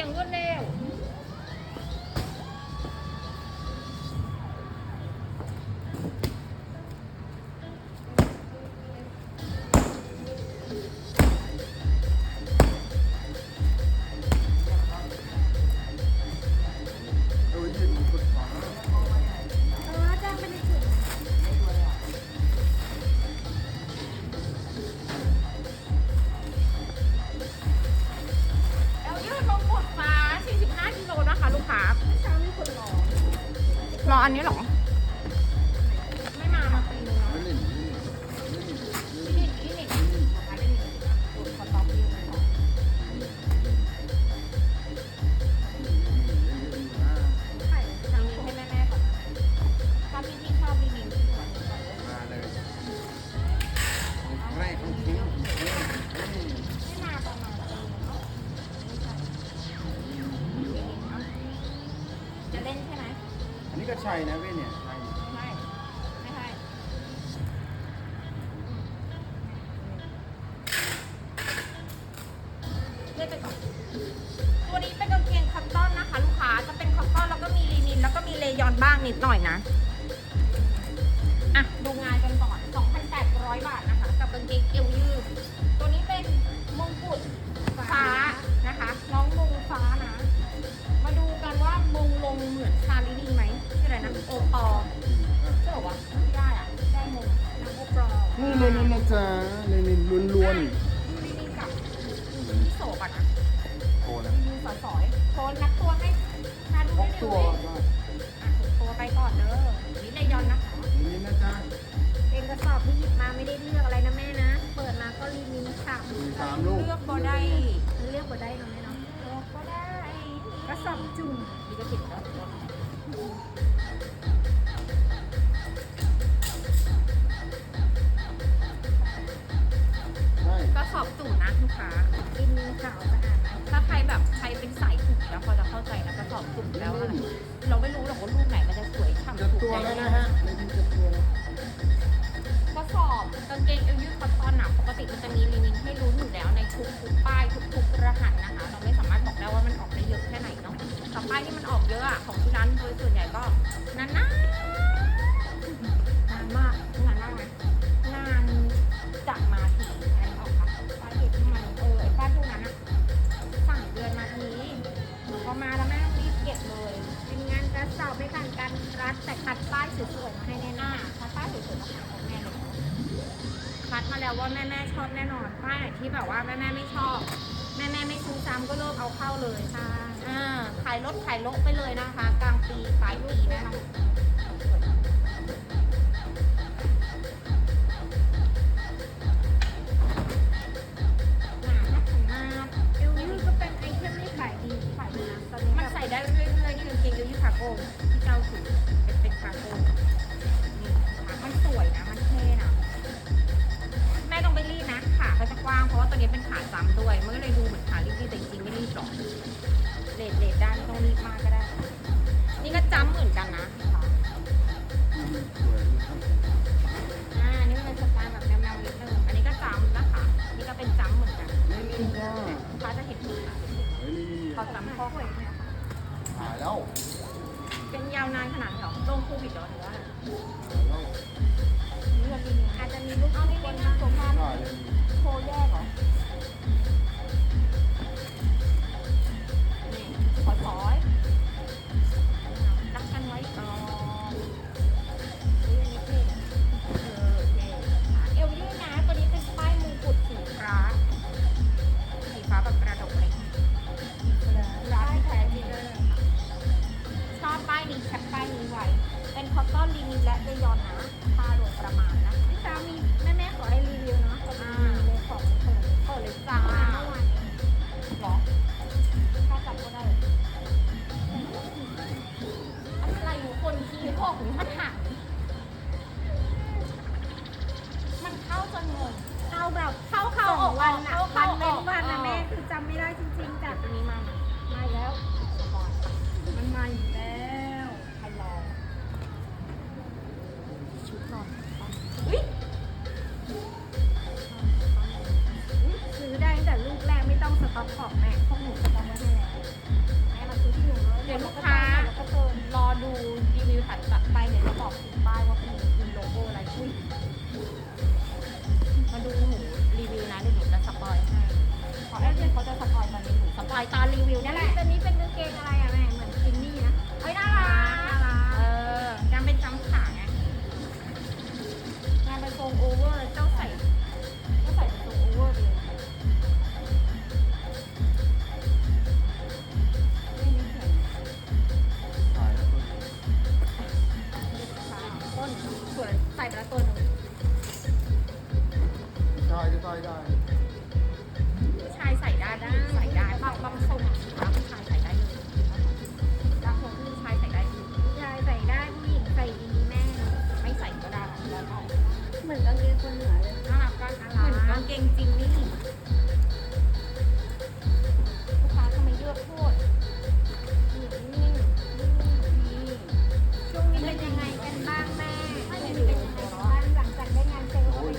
อย่างรวดเร็ อันนี้ก็ใช่นะเว้ยเนี่ย อบจุนะลูกค้ากินขาวขนาดถ้าใครแบบใครเป็นสายถูงแล้วพอจะเข้าใจนะกระสอบสูงมแล้วเราไม่รู้หรอกว่ารูปไหนมันจะสวยฉ่ำถูกตัวแล้วนะฮะกระสอบกางเกงเอวยืดคอตตอนหนักปกติมันจะมีลิมิตให้รู้อยู่แล้วในทุกทุกป้ายทุกทุกรหัสนะคะ เราไม่สามารถบอกได้ว่ามันออกได้เยอะแค่ไหนเนาะแต่ป้ายที่มันออกเยอะอะของที่ร้านโดยส่วนใหญ่ก็นานนะ แต่คัดป้ายสวยๆมาให้แน่หน้าคัดป้ายสวยๆมาให้แม่เลยคัดมาแล้วว่าแม่แม่ชอบแน่นอนป้ายไหนที่แบบว่าแม่แม่ไม่ชอบ แม่แม่ไม่ซื้อซ้ำก็เลิกเอาเข้าเลยค่ะอ่าขายลดขายลกไปเลยนะคะ กลางปีปลายปีแน่นอนมันใส่ได้เรื่อยๆกางเกงยูยูคาโก้ที่เจ้าถือ นี้เป็นขาซ้ำด้วย มันก็เลย คอตตอนรีนและเบยอนนะค่ารวมประมาณนะพี่จ้ามีแม่แม่ขอให้รีวิวนะะอ่าเลยของเปิดเปิดเลยจ้าเมื่อวานหรอถ้าจับก็ได้อะไรอยู่คนคีพวกหูหันหักมันเข้าจนงงเข้าแบบเข้าเข่าออกวันอะ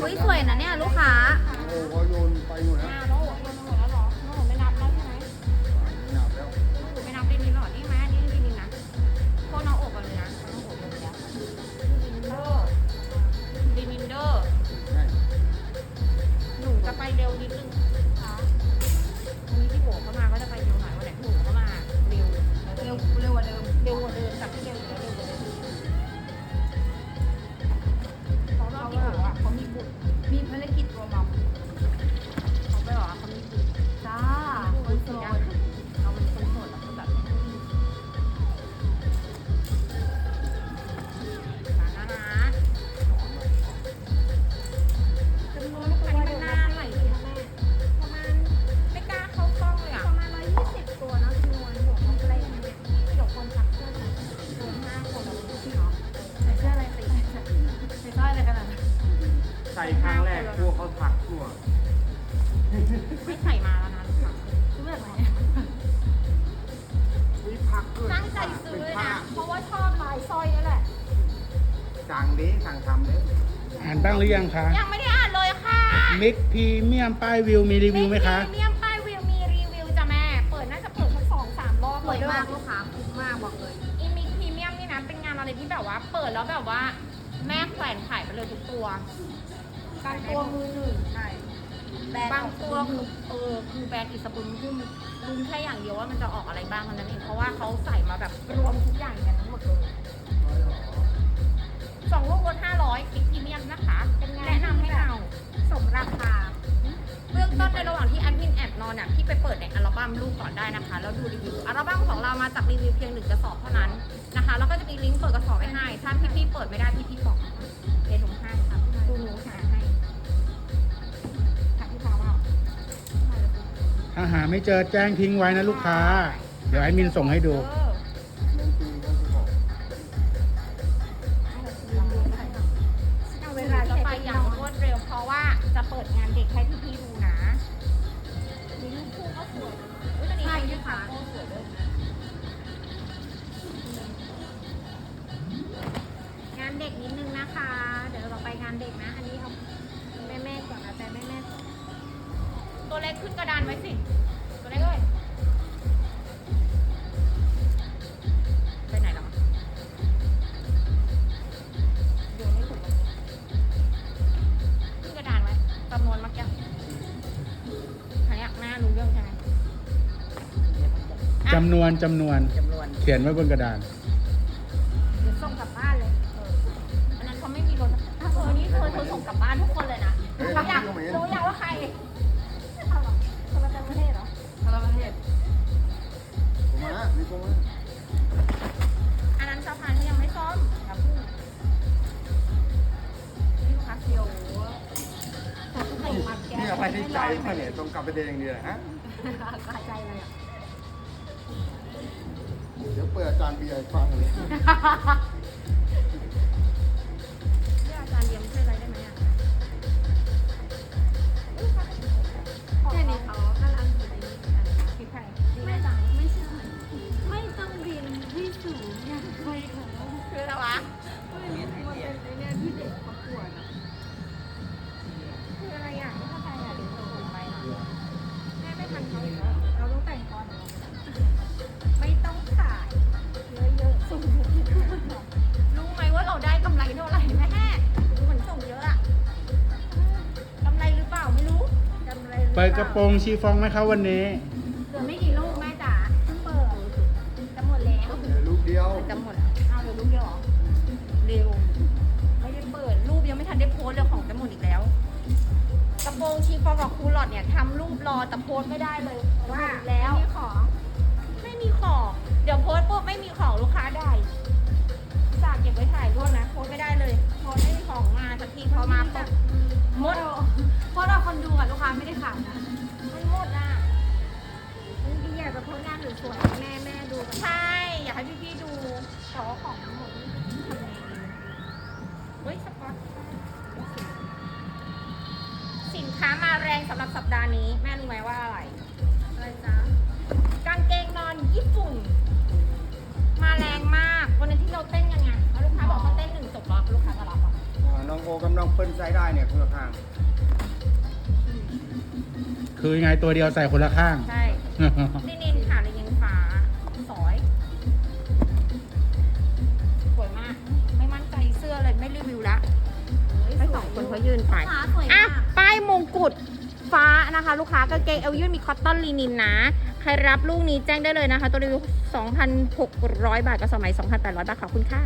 เซลล์เฮ้ยสวยนะเนี่ยลูกค้า โอ้โหเขาโยนไปหมดแล้ว สั่งดิสั่งทำดิอ่านบ้างหรือยังคะ ยังไม่ได้อ่านเลยค่ะมิกพรีเมียมป้ายวิวมีรีวิวไหมคะพรีเมียมป้ายวิวมีรีวิวจ้ะแม่ เปิดน่าจะเปิดสักสองสามรอบสเลวยยมากลูกค้าคุ้มมากบอกเลยอีมิกพรีเมียมนี่นะเป็นงานอะไรที่แบบว่า เปิดแล้วแบบว่า แม่แขวนขายไปเลยทุกตัว บางตัวมือหนึ่งใช่แบรนด์บางตัวคือเออคือแบรนด์อิสบุนคือลุ้นแค่อย่างเดียวว่ามันจะออกอะไรบ้างเท่านั้นเองเพราะว่าเขาใส่มาแบบรวมทุกอย่างกันทั้งหมดเลย สองลูกลดห้าร้อยฟิกพรีเมียมนะคะ เป็นงานแนะนำให้เอาสมราคา เบื้องต้นในระหว่างที่แอดมินแอบนอนอะพี่ไปเปิดในอัลบั้มลูกก่อนได้นะคะ แล้วดูรีวิวอัลบั้มของเรามาจากรีวิวเพียงหนึ่งกระสอบเท่านั้นนะคะ แล้วก็จะมีลิงก์เปิดกระสอบไว้ให้ถ้าพี่พี่ๆเปิดไม่ได้พี่พี่ๆบอกเดี๋ยวหนูให้ค่ะดูหนูหาให้ค่ะพี่พาวเอาถ้าหาไม่เจอแจ้งทิ้งไว้นะลูกค้า เดี๋ยวไอ้มินส่งให้ดู เอ ตัวเล็กขึ้นกระดานไว้สิ ตัวเล็กเอ้ยไปไหนแล้วโยนไม่ถูกเลยขึ้นกระดานไว้จำนวนมักยังอันเนี้ยแม่รู้เรื่องใช่ไหมอะจำนวนจำนวน จำนวนเขียนไว้บนกระดาน เดี๋ยวส่งกลับบ้านเลยเอออันนั้นเขาไม่มีรถถ้าเธอนี่เธอเธอส่งกลับบ้านทุกคนเลยนะเฮ้ยรู้อยากเขาไม่เห็นรู้อยากว่าใครเอาเหรอ คนละต่างประเทศเหรอทางประเทศผมมามีตรงนั้นอันนั้นสะพานที่ยังไม่ซ่อมอย่าพึ่งนี่ลูกค้าเซียวส่งมาแกนี่อะไรที่ใจมาเนี่ยตรงกลับไปเดงเดียวฮะกายใจเลยอะ เดี๋ยวเปิดอาจารย์เบียร์ให้ฟังเลย ปิดกระโปรงชีฟองไหมคะวันนี้เกิดไม่กี่ลูกแม่จ๋าเพิ่งเปิดจะหมดแล้ว ลูกเดียว จะหมดเอาเดี๋ยวลูกเดียวเร็ว ไม่ได้เปิดรูปยังไม่ทันได้โพสต์เลยของจะหมดอีกแล้ว กระโปรงชีฟองกับครูหลอดเนี่ยทำรูปรอแต่โพสไม่ได้เลยว่าแล้ว นี่ของ ดาห์นี้แม่รู้ไหมว่าอะไร อะไรจ๊ะกางเกงนอนญี่ปุ่น มาแรงมาก วันนั้นที่เราเต้นกันไงแล้วลูกค้าบอกเขาเต้นหนึ่งจบแล้วลูกค้าจะรับอะอ่าน้องโอกับน้องเปิ้ลใช้ได้เนี่ยคนละข้างคือยังไงตัวเดียวใส่คนละข้าง ใช่ ลินินค่ะลินินฟ้าสอย สวยมาก ไม่มั่นใจเสื้อเลยไม่รีวิวละ ให้สองคนเขายืนไปขาสวยอะ มากป้ายมงกุฎ ฟ้านะคะ ลูกค้ากางเกงเอวยืดมีคอตตอนลีนินนะใครรับลูกนี้แจ้งได้เลยนะคะ ตัวรีวิว2,600 บาทกับสมัย 2,800 บาทขอบคุณค่ะ